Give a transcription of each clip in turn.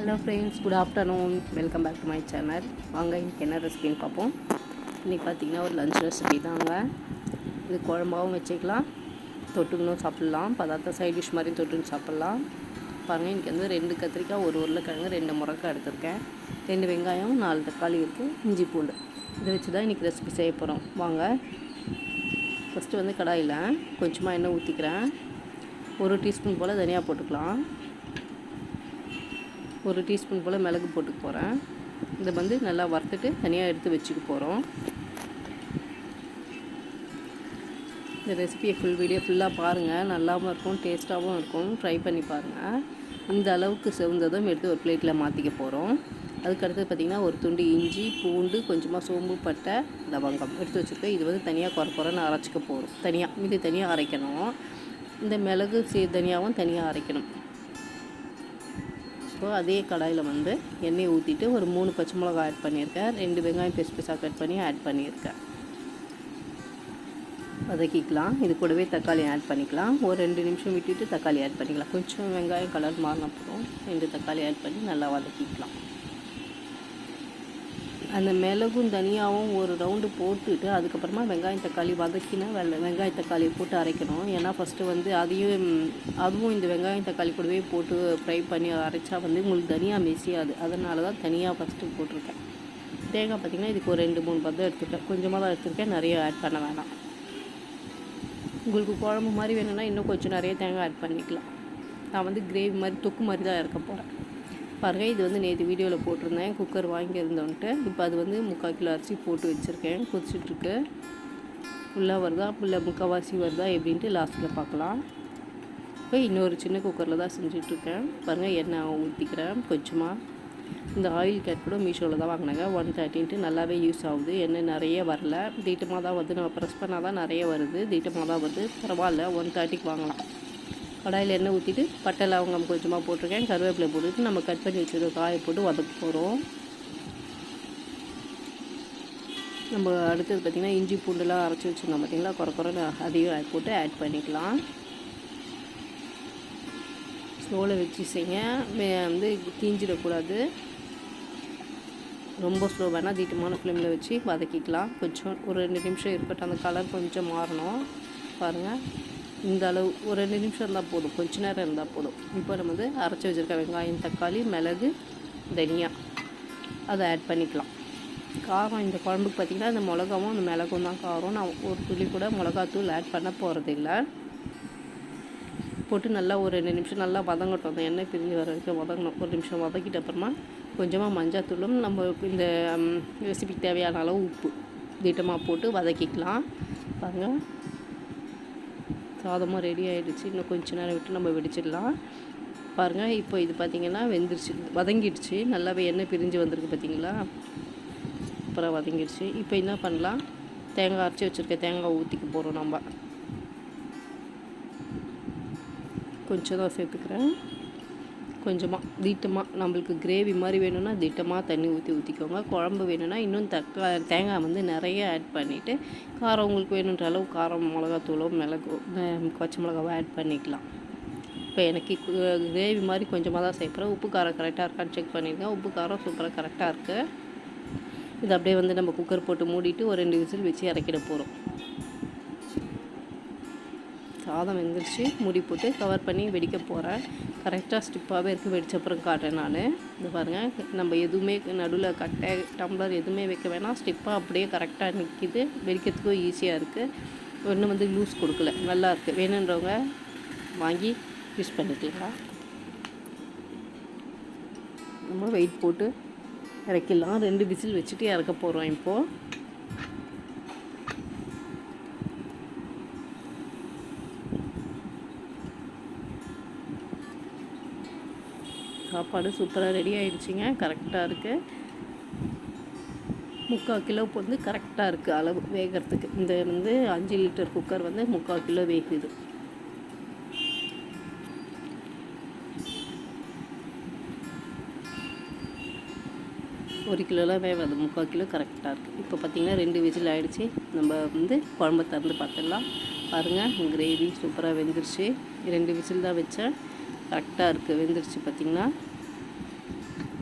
Hello friends good afternoon welcome back to my channel வாங்க இன்றைக்கி என்ன ரெசிபின்னு பார்ப்போம். இன்றைக்கி பார்த்தீங்கன்னா ஒரு லஞ்ச் ரெசிபி தாங்க. இது குழம்பாகவும் வச்சுக்கலாம். தொட்டுக்கணும் சாப்பிட்லாம். பதார்த்த சைட் டிஷ் மாதிரியும் தொட்டுன்னு சாப்பிட்லாம். பாருங்கள் இன்றைக்கி வந்து ரெண்டு கத்திரிக்காய் ஒரு உருளைக்கிழங்கு ரெண்டு முறக்காய் எடுத்திருக்கேன். ரெண்டு வெங்காயம் நாலு தக்காளி இருக்குது இஞ்சி பூண்டு. இதை வச்சு தான் இன்றைக்கி ரெசிபி செய்ய போகிறோம் வாங்க. ஃபஸ்ட்டு வந்து கடாயில் கொஞ்சமாக எண்ணெய் ஊற்றிக்கிறேன் ஒரு டீஸ்பூன் போல் தனியாக போட்டுக்கலாம். ஒரு டீஸ்பூன் போல் மிளகு போட்டுக்க போகிறேன். இதை வந்து நல்லா வறுத்துட்டு தனியாக எடுத்து வச்சுக்க போகிறோம். இந்த ரெசிபியை ஃபுல் வீடியோ ஃபுல்லாக பாருங்கள் நல்லாவும் இருக்கும் டேஸ்ட்டாகவும் இருக்கும். ட்ரை பண்ணி பாருங்கள் இந்த அளவுக்கு செவந்ததும் எடுத்து ஒரு பிளேட்டில் மாற்றிக்க போகிறோம். அதுக்கடுத்து பார்த்திங்கன்னா ஒரு துண்டு இஞ்சி பூண்டு கொஞ்சமாக சோம்பு பட்டை லவங்கம் எடுத்து வச்சுருக்கேன். இது வந்து தனியாக குறை குறைன்னு அரைச்சிக்க போகிறோம். தனியாக இது தனியாக அரைக்கணும். இந்த மிளகு சீ தனியாகவும் தனியாக அரைக்கணும். ஸோ அதே கடாயில் வந்து எண்ணெய் ஊற்றிட்டு ஒரு மூணு பச்சை மிளகா ஆட் பண்ணியிருக்கேன். ரெண்டு வெங்காயம் பெருசு பெருசாக கட் பண்ணி ஆட் பண்ணியிருக்கேன். வதக்கிக்கலாம். இது கூடவே தக்காளி ஆட் பண்ணிக்கலாம். ஒரு ரெண்டு நிமிஷம் விட்டுட்டு தக்காளி ஆட் பண்ணிக்கலாம். கொஞ்சம் வெங்காயம் கலர் மாறினப்புறம் ரெண்டு தக்காளி ஆட் பண்ணி நல்லா வதக்கிக்கலாம். அந்த மிளகும் தனியாகவும் ஒரு ரவுண்டு போட்டுட்டு அதுக்கப்புறமா வெங்காயம் தக்காளி வதக்கினா வெள்ளை வெங்காயம் தக்காளி போட்டு அரைக்கணும். ஏன்னா ஃபஸ்ட்டு வந்து அதையும் அதுவும் இந்த வெங்காயம் தக்காளி கூடவே போட்டு ஃப்ரை பண்ணி அரைச்சா வந்து உங்களுக்கு தனியாக மெசியாது. அதனால தான் தனியாக ஃபஸ்ட்டு போட்டிருக்கேன். தேங்காய் பார்த்திங்கன்னா இதுக்கு ஒரு ரெண்டு மூணு பதம் எடுத்துருக்கேன் கொஞ்சமாக தான் எடுத்துருக்கேன். நிறைய ஆட் பண்ண வேணாம். உங்களுக்கு குழம்பு மாதிரி வேணும்னா இன்னும் கொஞ்சம் நிறைய தேங்காய் ஆட் பண்ணிக்கலாம். நான் வந்து கிரேவி மாதிரி தொக்கு மாதிரி தான் இறக்க போகிறேன் பாருங்கள் இது வந்து நேற்று வீடியோவில் போட்டிருந்தேன். குக்கர் வாங்கியிருந்தோன்ட்டு. இப்போ அது வந்து முக்கால் கிலோ அரிசி போட்டு வச்சுருக்கேன். கொதிச்சிட்ருக்கு. ஃபுல்லாக வருதா? இல்லை முக்கால்வாசி வருதா? எப்படின்ட்டு லாஸ்ட்டில் பார்க்கலாம் இப்போ இன்னொரு சின்ன குக்கரில் தான் செஞ்சிட்ருக்கேன். பாருங்கள் எண்ணெய் ஊற்றிக்கிறேன் கொஞ்சமாக இந்த ஆயில் கேட் கூட மீஷோவில் தான் வாங்கினாங்க. ஒன் தேர்ட்டின்ட்டு நல்லாவே யூஸ் ஆகுது. எண்ணெய் நிறைய வரல. தீட்டமாக தான் வந்து நம்ம ப்ரெஸ் பண்ணால் தான் நிறைய வருது. தீட்டமாக தான் வருது. பரவாயில்ல. ஒன் தேர்ட்டிக்கு வாங்கலாம். கடாயில் எண்ணெய் ஊற்றிட்டு பட்டை லவங்கம் கொஞ்சமாக போட்டிருக்கேன். கருவேப்பிலை போட்டுட்டு நம்ம கட் பண்ணி வச்சுருக்க காயை போட்டு வதக்க போகிறோம் நம்ம அடுத்தது பார்த்திங்கன்னா இஞ்சி பூண்டுலாம் அரைச்சி வச்சுருந்தோம் பார்த்திங்களா? குறை குறை அதையும் ஆட் போட்டு ஆட் பண்ணிக்கலாம். ஸ்லோவில் வச்சு செய்ய வந்து தீஞ்சிடக்கூடாது. ரொம்ப ஸ்லோ வேணால் தீட்டமான ஃப்ளேமில் வச்சு வதக்கிக்கலாம். கொஞ்சம் ஒரு ரெண்டு நிமிஷம் இருக்கட்டும். அந்த கலர் கொஞ்சம் மாறணும். பாருங்கள் இந்த அளவு ஒரு ரெண்டு நிமிஷம் இருந்தால் போதும். கொஞ்ச நேரம் இருந்தால் போதும். இப்போ நம்ம வந்து அரைச்சி வச்சுருக்க வெங்காயம் தக்காளி மிளகு தனியா. அதை ஆட் பண்ணிக்கலாம். காரம் இந்த குழம்புக்கு பார்த்திங்கன்னா இந்த மிளகாவும் அந்த மிளகும் தான் காரம். நான் ஒரு துளி கூட மிளகாத்தூள் ஆட் பண்ண போகிறதில்ல போட்டு நல்லா ஒரு ரெண்டு நிமிஷம் நல்லா வதங்கட்டும். அந்த எண்ணெய் பிரிஞ்சு வர வரைக்கும் வதங்கணும். ஒரு நிமிஷம் வதக்கிட்ட அப்புறமா கொஞ்சமாக மஞ்சாத்தூளும் நம்ம இந்த ரெசிபிக்கு தேவையான அளவு உப்பு. திட்டமாக போட்டு வதக்கிக்கலாம். பாருங்கள் சாதமாக ரெடி ஆகிடுச்சு இன்னும் கொஞ்ச நேரம் விட்டு நம்ம வெடிச்சிடலாம். பாருங்கள் இப்போ இது பார்த்திங்கன்னா வெந்துருச்சு. வதங்கிடுச்சு. நல்லாவே எண்ணெய் பிரிஞ்சு வந்திருக்கு பார்த்திங்களா அப்புறம் வதங்கிடுச்சு. இப்போ என்ன பண்ணலாம்? தேங்காய் அரைச்சி வச்சுருக்க தேங்காய் ஊற்றிக்க போகிறோம் நம்ம. கொஞ்சம் தான் சேர்த்துக்கிறேன். கொஞ்சமாக தீட்டமாக நம்மளுக்கு கிரேவி மாதிரி வேணும்னா திட்டமாக தண்ணி ஊற்றி ஊற்றிக்கோங்க குழம்பு வேணும்னா இன்னும் தக்கா தேங்காய் வந்து நிறைய ஆட் பண்ணிவிட்டு காரம் உங்களுக்கு வேணுன்ற அளவு காரம் மிளகாத்தூளோ மிளகோ பச்சை மிளகாவோ ஆட் பண்ணிக்கலாம். இப்போ எனக்கு கிரேவி மாதிரி கொஞ்சமாக தான் சேர்க்குறேன் உப்பு காரம் கரெக்டாக இருக்கான்னு செக் பண்ணியிருக்கேன் உப்பு காரம் சூப்பராக கரெக்டாக இருக்குது இது அப்படியே வந்து நம்ம குக்கர் போட்டு மூடிட்டு ஒரு ரெண்டு விசில் வச்சு இறக்கிட போகிறோம் சாதம் வெந்துருச்சு. மூடி போட்டு கவர் பண்ணி வெடிக்க போகிறேன் கரெக்டாக ஸ்டிப்பாகவே இருக்குது வெடிச்சப்புறம் காட்டுறேன் நான். இது பாருங்கள் நம்ம எதுவுமே நடுவில் கட்டை டம்ளர் எதுவுமே வைக்க வேணாம். ஸ்டிப்பாக அப்படியே கரெக்டாக நிற்கிது வெடிக்கிறதுக்கும் ஈஸியாக இருக்குது ஒன்றும் வந்து லூஸ் கொடுக்கல. நல்லா இருக்குது வேணுன்றவங்க வாங்கி யூஸ் பண்ணிக்கலாம் நம்ம வெயிட் போட்டு இறக்கிடலாம். ரெண்டு விசில் வச்சுட்டு இறக்க போகிறோம் இப்போது சாப்பாடு சூப்பராக ரெடி ஆகிடுச்சிங்க கரெக்டாக இருக்குது முக்கால் கிலோவுக்கு வந்து கரெக்டாக இருக்குது அளவு வேகிறதுக்கு. இந்த வந்து அஞ்சு லிட்டர் குக்கர் வந்து முக்கால் கிலோ வேகுது. ஒரு கிலோலாம் வேகாது. முக்கால் கிலோ கரெக்டாக இருக்குது இப்போ பார்த்திங்கன்னா ரெண்டு விசில் ஆகிடுச்சி நம்ம வந்து குழம்பு திறந்து பார்த்துடலாம். பாருங்கள் கிரேவி சூப்பராக வெந்துருச்சு. ரெண்டு விசில் தான் வச்சேன். கரெக்டாக இருக்குது. வெந்துருச்சு பார்த்திங்கன்னா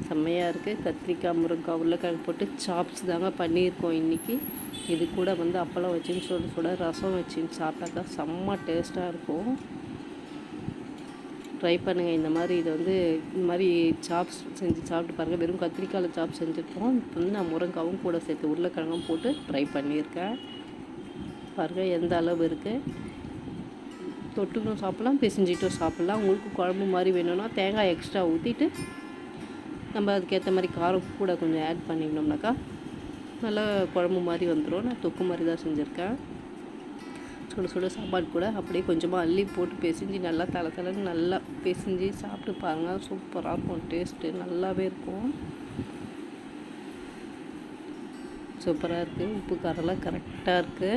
செம்மையாக இருக்குது கத்திரிக்காய் முருங்காய் உருளைக்கிழங்கு போட்டு சாப்ஸ் தாங்க பண்ணியிருக்கோம் இன்றைக்கி இது கூட வந்து அப்பளம் வச்சுன்னு சுட சுட ரசம் வச்சுன்னு சாப்பிட்டாக்கா செம்ம டேஸ்ட்டாக இருக்கும். ட்ரை பண்ணுங்கள் இந்த மாதிரி இது வந்து இந்த மாதிரி சாப்ஸ் செஞ்சு சாப்பிட்டு பாருங்கள் வெறும் கத்திரிக்காயில் சாப்ஸ் செஞ்சுருப்போம் இப்போ வந்து நான் முருங்காவும் கூட சேர்த்து உருளைக்கிழங்கும் போட்டு ட்ரை பண்ணியிருக்கேன். பாருங்கள் எந்த அளவு இருக்குது தொட்டுக்கும் சாப்பிட்லாம் பிசைஞ்சிட்டும் சாப்பிட்லாம். உங்களுக்கு குழம்பு மாதிரி வேணும்னா தேங்காய் எக்ஸ்ட்ரா ஊற்றிட்டு நம்ம அதுக்கேற்ற மாதிரி காரம் கூட கொஞ்சம் ஆட் பண்ணிக்கணும்னாக்கா நல்லா குழம்பு மாதிரி வந்துடும் நான் தொக்கு மாதிரி தான் செஞ்சுருக்கேன். சுட சுட சாப்பாடு கூட அப்படியே கொஞ்சமாக அள்ளி போட்டு பிசைஞ்சு நல்லா தலை தலைன்னு நல்லா பிசைஞ்சு சாப்பிட்டு பாருங்கள் சூப்பராக இருக்கும். டேஸ்ட்டு நல்லாவே இருக்கும். சூப்பராக இருக்குது உப்பு காரெல்லாம் கரெக்டாக இருக்குது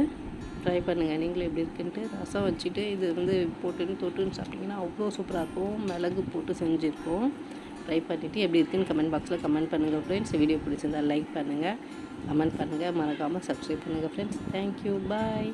ட்ரை பண்ணுங்கள் நீங்களும் எப்படி இருக்குன்ட்டு ரசம் வச்சுட்டு இது வந்து போட்டுன்னு தொட்டுன்னு சாப்பிட்டிங்கன்னா அவ்வளோ சூப்பராக இருக்கும். மிளகு போட்டு செஞ்சுருக்கோம். ட்ரை பண்ணிவிட்டு எப்படி இருக்குன்னு கமெண்ட் பாக்ஸில் கமெண்ட் பண்ணுங்கள் ஃப்ரெண்ட்ஸ் வீடியோ பிடிச்சிருந்தா லைக் பண்ணுங்கள் கமெண்ட் பண்ணுங்கள் மறக்காமல் சப்ஸ்கிரைப் பண்ணுங்கள் ஃப்ரெண்ட்ஸ் தேங்க்யூ பாய்